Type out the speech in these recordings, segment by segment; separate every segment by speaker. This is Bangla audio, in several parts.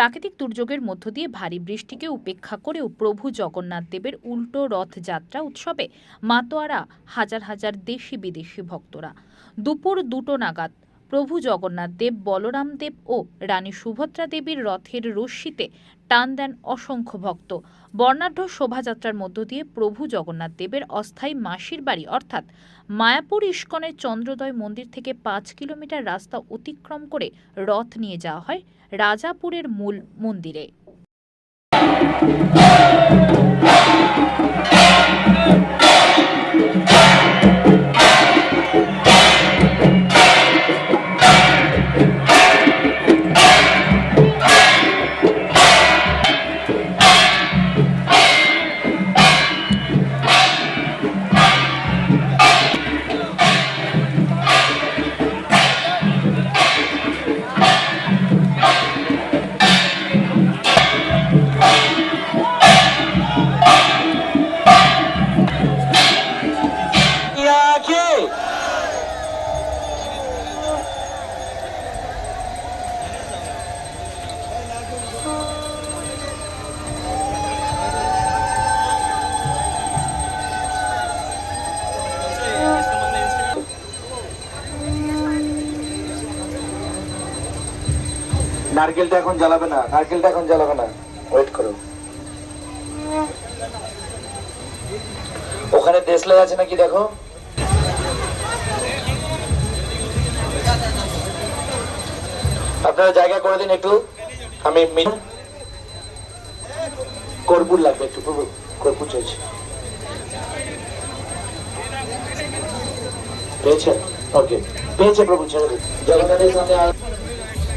Speaker 1: প্রাকৃতিক দুর্যোগের মধ্য দিয়ে ভারী বৃষ্টিকে উপেক্ষা করেও প্রভু জগন্নাথ দেবের উল্টো রথযাত্রা উৎসবে মাতোয়ারা হাজার হাজার দেশি বিদেশি ভক্তরা। দুপুর দুটো নাগাদ প্রভু জগন্নাথ দেব, বলরাম দেব ও রানী সুভদ্রা দেবীর রথের রশ্মিতে টান দেন অসংখ্য ভক্ত। বর্ণাঢ্য শোভাযাত্রার মধ্য দিয়ে প্রভু জগন্নাথ দেবের অস্থায়ী মাসির বাড়ি, অর্থাৎ মায়াপুর ইস্কনের চন্দ্রোদয় মন্দির থেকে পাঁচ কিলোমিটার রাস্তা অতিক্রম করে রথ নিয়ে যাওয়া হয় রাজাপুরের মূল মন্দিরে।
Speaker 2: নারকেলটা এখন জ্বালাবে না, নারকেলটা এখন জ্বালাবে না। ওয়েট করো। ওখানে দেশলাই আছে নাকি দেখো? আপনারা জায়গা করে দিন একটু। আমি কর্পূর লাগবে একটু, কর্পূর চাইছি। পেয়েছেন ওকে পেয়েছে প্রভু, ছেড়ে দিন। জগন্নাথের সামনে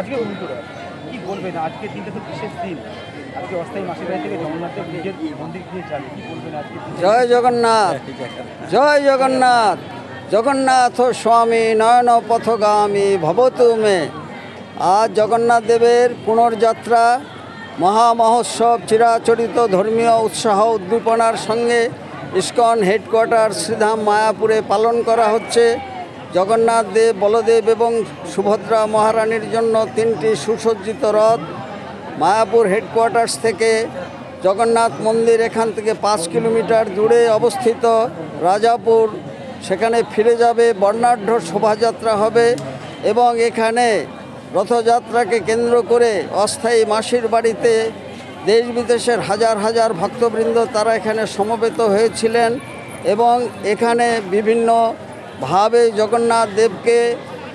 Speaker 3: আজকে দিনটা? তো বিশেষ দিন। আজকে অস্থায়ী মাসির বাড়ি থেকে নিজের মন্দির দিয়ে কি বলবেন আজকে
Speaker 4: জয় জগন্নাথ। জয় জগন্নাথ। জগন্নাথ স্বামী নয়ন পথগামী ভবতু মে। আজ জগন্নাথ দেবের পুনর্যাত্রা, মহামহোৎসব, চিরাচরিত ধর্মীয় উৎসাহ উদ্দীপনার সঙ্গে ইস্কন হেডকোয়ার্টার শ্রীধাম মায়াপুরে পালন করা হচ্ছে। জগন্নাথ দেব, বলদেব এবং সুভদ্রা মহারানীর জন্য তিনটি সুসজ্জিত রথ মায়াপুর হেডকোয়ার্টার্স থেকে জগন্নাথ মন্দির এখান থেকে পাঁচ কিলোমিটার দূরে অবস্থিত রাজাপুর। সেখানে ফিরে যাবে, বর্ণাঢ্য শোভাযাত্রা হবে এবং এখানে রথযাত্রাকে কেন্দ্র করে অস্থায়ী মাসির বাড়িতে দেশ বিদেশের হাজার হাজার ভক্তবৃন্দ তারা এখানে সমবেত হয়েছিলেন এবং এখানে বিভিন্নভাবে জগন্নাথ দেবকে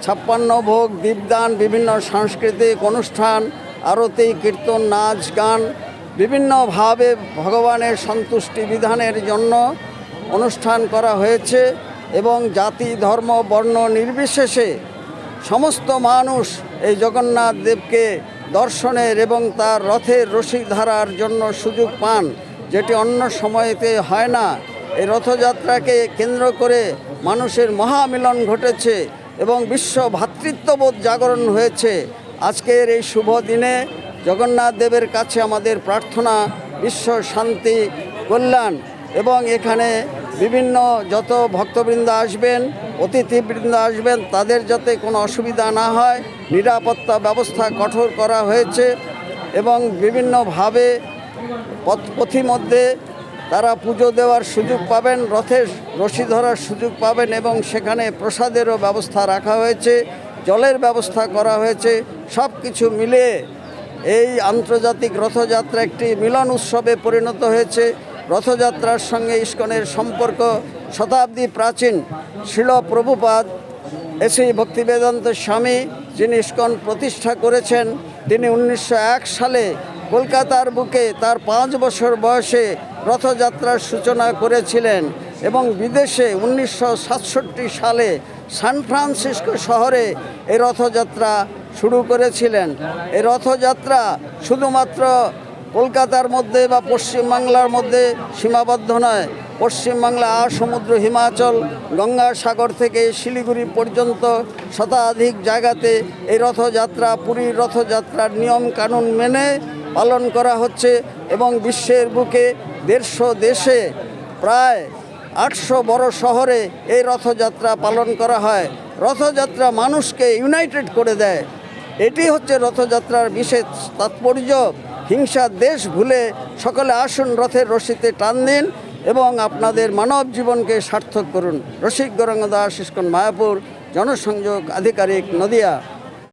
Speaker 4: ছাপ্পান্ন ভোগ, দীপদান, বিভিন্ন সাংস্কৃতিক অনুষ্ঠান, আরতি, কীর্তন, নাচ, গান বিভিন্নভাবে ভগবানের সন্তুষ্টি বিধানের জন্য অনুষ্ঠান করা হয়েছে এবং জাতি, ধর্ম, বর্ণ নির্বিশেষে সমস্ত মানুষ এই জগন্নাথ দেবকে দর্শনের এবং তার রথের রশি ধারার জন্য সুযোগ পান। যেটি অন্য সময়তে হয় না। এই রথযাত্রাকে কেন্দ্র করে মানুষের মহামিলন ঘটেছে। এবং বিশ্ব ভ্রাতৃত্ববোধ জাগরণ হয়েছে। আজকের এই শুভ দিনে জগন্নাথ দেবের কাছে আমাদের প্রার্থনা, বিশ্ব শান্তি, কল্যাণ এবং এখানে বিভিন্ন যত ভক্তবৃন্দ আসবেন, অতিথিবৃন্দ আসবেন, তাদের যাতে কোনো অসুবিধা না হয়, নিরাপত্তা ব্যবস্থা কঠোর করা হয়েছে এবং বিভিন্নভাবে পথ পথিমধ্যে তারা পুজো দেওয়ার সুযোগ পাবেন, রথের রশি ধরার সুযোগ পাবেন এবং সেখানে প্রসাদেরও ব্যবস্থা রাখা হয়েছে, জলের ব্যবস্থা করা হয়েছে, সব কিছু মিলিয়ে এই আন্তর্জাতিক রথযাত্রা একটি মিলন উৎসবে পরিণত হয়েছে। রথযাত্রার সঙ্গে ইস্কনের সম্পর্ক শতাব্দী প্রাচীন। শিল প্রভুপাদ, এসি ভক্তিবেদান্ত স্বামী যিনি ইস্কন প্রতিষ্ঠা করেছেন, তিনি উনিশশো এক সালে কলকাতার বুকে তার পাঁচ বছর বয়সে রথযাত্রার সূচনা করেছিলেন এবং বিদেশে উনিশশো সাতষট্টি সালে সান ফ্রান্সিসকো শহরে এই রথযাত্রা শুরু করেছিলেন। এই রথযাত্রা শুধুমাত্র কলকাতার মধ্যে বা পশ্চিমবাংলার মধ্যে সীমাবদ্ধ নয়, পশ্চিমবাংলা সমুদ্র হিমাচল গঙ্গাসাগর থেকে শিলিগুড়ি পর্যন্ত শতাধিক জায়গাতে এই রথযাত্রা, পুরীর রথযাত্রার নিয়ম কানুন মেনে পালন করা হচ্ছে এবং বিশ্বের বুকে দেড়শো দেশে প্রায় আটশো বড় শহরে এই রথযাত্রা পালন করা হয়। রথযাত্রা মানুষকে ইউনাইটেড করে দেয়। এটি হচ্ছে রথযাত্রার বিশেষ তাৎপর্য। হিংসার দেশ ভুলে সকলে আসুন রথের রশিতে টান দিন এবং আপনাদের মানব জীবনকে সার্থক করুন। রসিক গৌরাঙ্গ দাস, ইস্কন মায়াপুর, জনসংযোগ আধিকারিক নদিয়া।